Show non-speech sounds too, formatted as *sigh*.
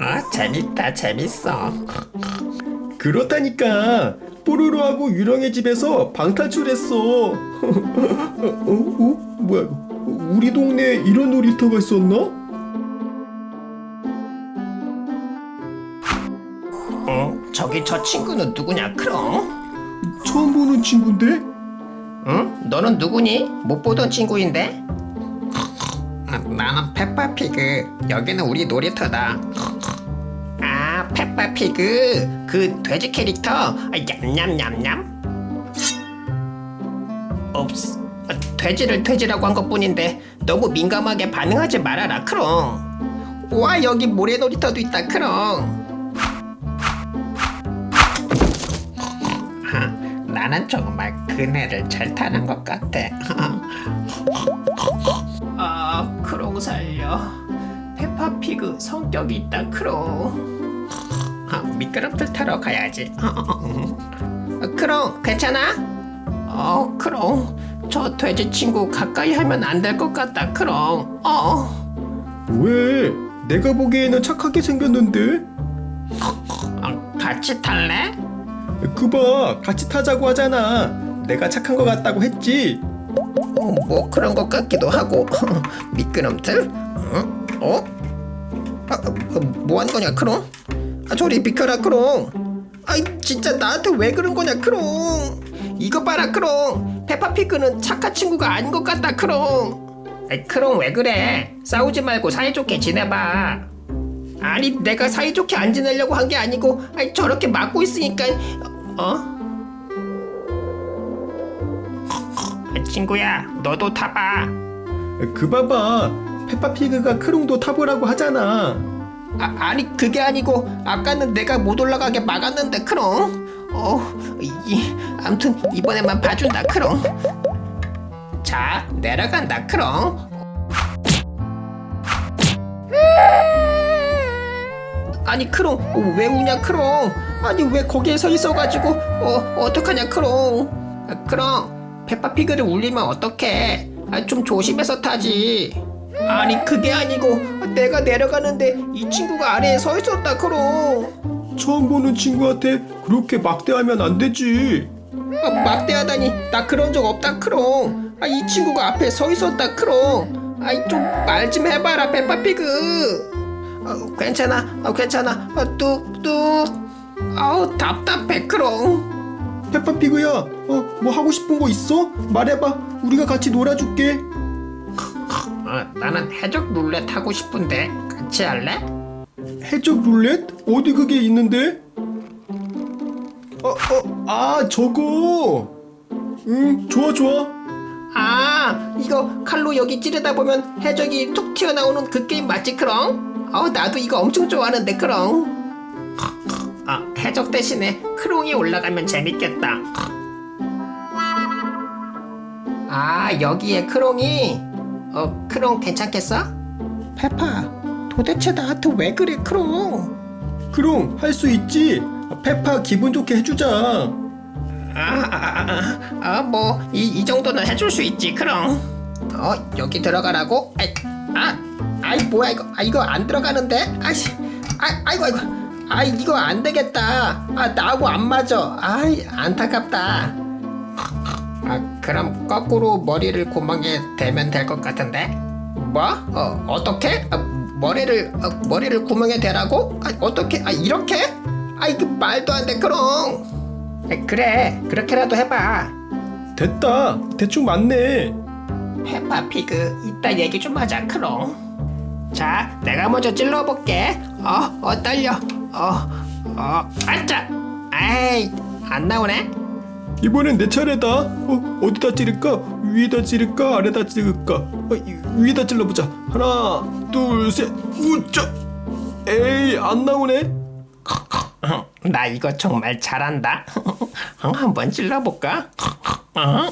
아 재밌다 재밌어 그렇다니까 뽀로로하고 유령의 집에서 방탈출했어 *laughs* 어, 어? 뭐야 이거 우리 동네에 이런 놀이터가 있었나? 어? 저기 저 친구는 누구냐 크롱? 처음 보는 친구인데? 응? 너는 누구니? 못 보던 친구인데? 아, 나는 페퍼피그. 여기는 우리 놀이터다. 아 페퍼피그. 그 돼지 캐릭터. 아, 냠냠냠냠 옵스 아, 돼지를 돼지라고 한 것뿐인데 너무 민감하게 반응하지 말아라 크롱. 와 여기 모래놀이터도 있다 크롱. 하, 나는 정말 그네를 잘 타는 것 같아. *laughs* 성격이 있다, 크롱. 아, 미끄럼틀 타러 가야지. 아, 크롱, 괜찮아? 어, 크롱. 저 돼지 친구 가까이 하면 안 될 것 같다, 크롱. 어, 왜? 내가 보기에는 착하게 생겼는데? 어, 같이 탈래? 그봐 같이 타자고 하잖아 내가 착한 것 같다고 했지 어, 뭐 그런 것 같기도 하고 *laughs* 미끄럼틀? 어? 어? 아, 어, 뭐 하는 거냐 크롱? 아 저리 비켜라 크롱. 아이 진짜 나한테 왜 그런 거냐 크롱. 이거 봐라 크롱. 페파피그는 착한 친구가 아닌 것 같다 크롱. 아이 크롱 왜 그래? 싸우지 말고 사이좋게 지내봐. 아니 내가 사이좋게 안 지내려고 한 게 아니고 아이 저렇게 막고 있으니까 어? 아, 친구야 너도 타봐. 그 봐봐 페파피그가 크롱도 타보라고 하잖아. 아, 아니 그게 아니고 아까는 내가 못 올라가게 막았는데 크롱. 어, 이, 암튼 이번에만 봐준다 크롱. 자 내려간다 크롱. 아니 크롱 어, 왜 우냐 크롱? 아니 왜 거기에 서 있어가지고 어 어떡하냐 크롱? 아, 크롱 페파피그를 울리면 어떡해? 아, 좀 조심해서 타지 아니 그게 아니고 내가 내려가는데 이 친구가 아래에 서 있었다 크롱 처음 보는 친구한테 그렇게 막대하면 안 되지. 아, 막대하다니. 나 그런 적 없다 크롱 아, 이 친구가 앞에 서 있었다 크롱 아이 좀 말 좀 해봐라 페파피그. 어, 괜찮아. 어, 괜찮아. 어, 뚝뚝. 아우 답답해 크롱 페파피그야 어 뭐 하고 싶은 거 있어? 말해봐. 우리가 같이 놀아줄게 어, 나는 해적 룰렛 하고 싶은데 같이 할래? 해적 룰렛? 어디 그게 있는데? 어, 어, 아, 저거! 응, 좋아, 좋아. 아 이거 칼로 여기 찌르다 보면 해적이 툭 튀어나오는 그 게임 맞지 크롱? 어 나도 이거 엄청 좋아하는데 크롱 아 해적 대신에 크롱이 올라가면 재밌겠다 아 여기에 크롱이 어 크롱 괜찮겠어? 페파 도대체 나한테 왜 그래 크롱? 그럼, 할수 있지? 페파 기분 좋게 해주자. 아아 아 뭐 이 이 정도는 해줄 수 있지 크롱. 어 여기 들어가라고? 아이 아 아이 뭐야 이거 아 이거 안 들어가는데? 아이씨 아 아이고 아이고. 아 이거 안 되겠다. 아 나하고 안 맞아. 아이 안타깝다. 아 그럼 거꾸로 머리를 구멍에 대면 될 것 같은데 뭐? 어 어떻게? 아, 머리를 어, 머리를 구멍에 대라고? 아 어떻게? 아 이렇게? 아 이거 말도 안돼 크롱 그래 그렇게라도 해봐 됐다. 대충 맞네. 페파피그 이따 얘기 좀 하자 크롱 자 내가 먼저 찔러볼게 어? 어 떨려 어? 어? 아짜 에이 안 나오네 이번엔 내 차례다. 어, 어디다 찌를까? 위에다 찌를까? 아래다 찌를까? 어, 이- 위에다 찔러보자. 하나, 둘, 셋. 우짜! 에이, 안 나오네. 나 이거 정말 잘한다 *laughs* 한번 찔러볼까? 어?